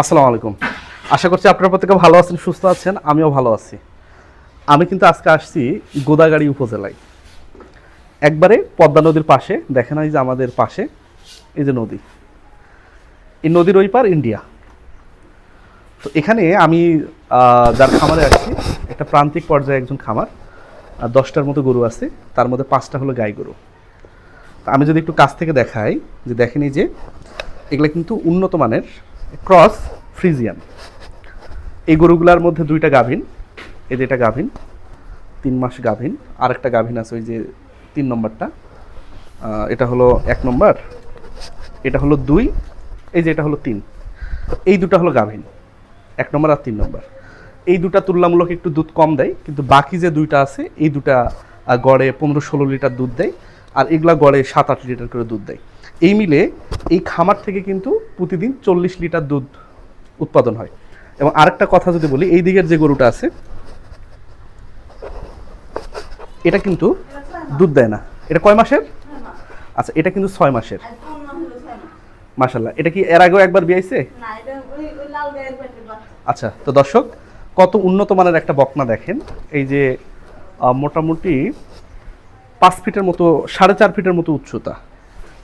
আসসালামু আলাইকুম। আশা করছি আপনারা প্রত্যেকে ভালো আছেন, সুস্থ আছেন, আমিও ভালো আছি। আমি কিন্তু আজকে আসছি গোদাগাড়ি উপজেলায়। একবারে পদ্মা নদীর পাশে, দেখেন এই যে আমাদের পাশে, এই যে নদী। এই নদীর ওই পার ইন্ডিয়া। তো এখানে আমি যার খামারে আসছি, একটা প্রান্তিক পর্যায়ে একজন খামার আর দশটার মতো গরু আছে, তার মধ্যে পাঁচটা হলো গাই গরু। আমি যদি একটু কাছ থেকে দেখাই, যে দেখেন যে, এগুলো কিন্তু উন্নত মানের ক্রস, ফ্রিজিয়ান। এই গরুগুলার মধ্যে দুইটা গাভিন, এই যে এটা গাভিন, তিন মাস গাভিন। আর একটা গাভিন আছে ওই যে তিন নম্বরটা। এটা হলো এক নম্বর, এটা হলো দুই, এই যে এটা হলো তিন। এই দুটো হলো গাভিন, এক নম্বর আর তিন নম্বর। এই দুটা তুলনামূলক একটু দুধ কম দেয়, কিন্তু বাকি যে দুইটা আছে, এই দুটা গড়ে পনেরো ষোলো লিটার দুধ দেয়, আর এগুলা গড়ে সাত আট লিটার করে দুধ দেয়। এই মিলে এই খামার থেকে কিন্তু প্রতিদিন চল্লিশ লিটার দুধ উৎপাদন হয়। এবং আরেকটা কথা যদি বলি এই দিকের যে গরুটা আছে এটা কিন্তু দুধ দেয় না। এটা কয় মাসের? আচ্ছা এটা কিন্তু ছয় মাসের। মাসাল্লাহ এটা কি এর আগেও একবার বিয়াইছে? আচ্ছা তো দর্শক কত উন্নত মানের একটা বকনা দেখেন। এই যে মোটামুটি পাঁচ ফিটের মতো সাড়ে চার ফিটের মতো উচ্চতা।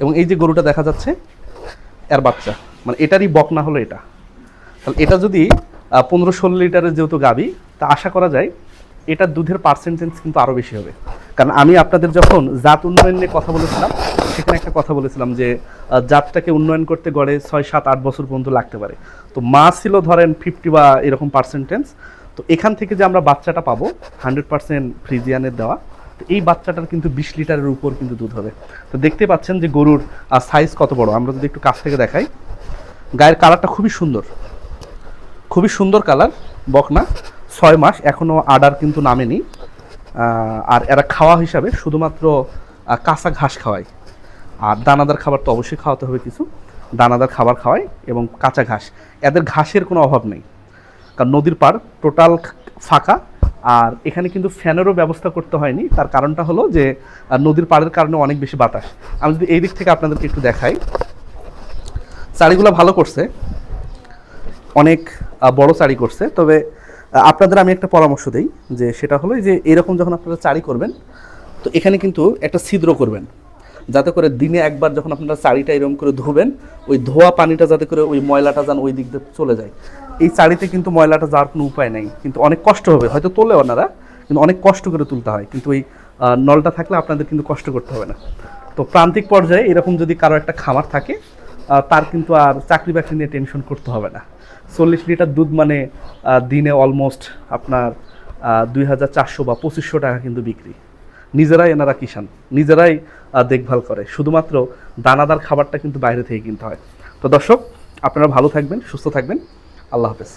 এবং এই যে গরুটা দেখা যাচ্ছে, এর বাচ্চা। মানে এটারই বকনা হলো এটা। তাহলে এটা যদি পনেরো ষোলো লিটারের যেহেতু গাবি, তা আশা করা যায় এটার দুধের পার্সেন্টেজ কিন্তু আরও বেশি হবে। কারণ আমি আপনাদের যখন জাত উন্নয়ন নিয়ে কথা বলেছিলাম, সেখানে একটা কথা বলেছিলাম যে জাতটাকে উন্নয়ন করতে গড়ে ছয়, সাত, আট বছর পর্যন্ত লাগতে পারে। তো মা ছিল ধরেন ফিফটি বা এরকম পার্সেন্টেজ তো এখান থেকে যে আমরা বাচ্চাটা পাবো হান্ড্রেড পার্সেন্ট ফ্রিজিয়ানের দেওয়া। তো এই বাচ্চাটার কিন্তু বিশ লিটারের উপর কিন্তু দুধ হবে। তো দেখতে পাচ্ছেন যে গরুর সাইজ কত বড়? আমরা যদি একটু কাছ থেকে দেখাই। গায়ের কালারটা খুবই সুন্দর। খুবই সুন্দর কালার বকনা। ছয় মাস এখনও আডার কিন্তু নামেনি। আর এরা খাওয়া হিসাবে শুধুমাত্র কাঁচা ঘাস খাওয়ায়। আর দানাদার খাবার তো অবশ্যই খাওয়াতে হবে কিছু। দানাদার খাবার খাওয়ায় এবং কাঁচা ঘাস। এদের ঘাসের কোনো অভাব নেই। কারণ নদীর পাড় টোটাল ফাঁকা। আর এখানে কিন্তু ফ্যানেরও ব্যবস্থা করতে হয়নি। তার কারণটা হলো যে নদীর পাড়ের কারণে অনেক বেশি বাতাস। আমি যদি এই দিক থেকে আপনাদেরকে একটু দেখাই। চারিগুলো ভালো করছে। অনেক বড় চারি করছে। তবে আপনাদের আমি একটা পরামর্শ দিই, যে সেটা হলো যে, এরকম যখন আপনারা চারি করবেন, তো এখানে কিন্তু একটা ছিদ্র করবেন। যাতে করে দিনে একবার যখন আপনারা চারিটা এরকম করে ধুবেন, ওই ধোয়া পানিটা যাতে করে ওই ময়লাটা যান ওই দিক দিয়ে চলে যায়। এই চারিতে কিন্তু ময়লাটা যাওয়ার কোনো উপায় নেই। কিন্তু অনেক কষ্ট হবে। হয়তো তোলে ওনারা কিন্তু অনেক কষ্ট করে তুলতে হয়। কিন্তু ওই নলটা থাকলে আপনাদের কিন্তু কষ্ট করতে হবে না। তো প্রান্তিক পর্যায়ে এরকম যদি কারও একটা খামার থাকে তার কিন্তু আর চাকরি বাকরি নিয়ে টেনশন করতে হবে না। চল্লিশ লিটার দুধ মানে দিনে অলমোস্ট আপনার দুই হাজার চারশো বা পঁচিশশো টাকা কিন্তু বিক্রি। নিজেরাই এনারা কিষান নিজেরাই দেখভাল করে। শুধুমাত্র দানাদার খাবারটা কিন্তু বাইরে থেকে কিনতে হয়। তো দর্শক, আপনারা ভালো থাকবেন, সুস্থ থাকবেন। আল্লাহ হাফেজ।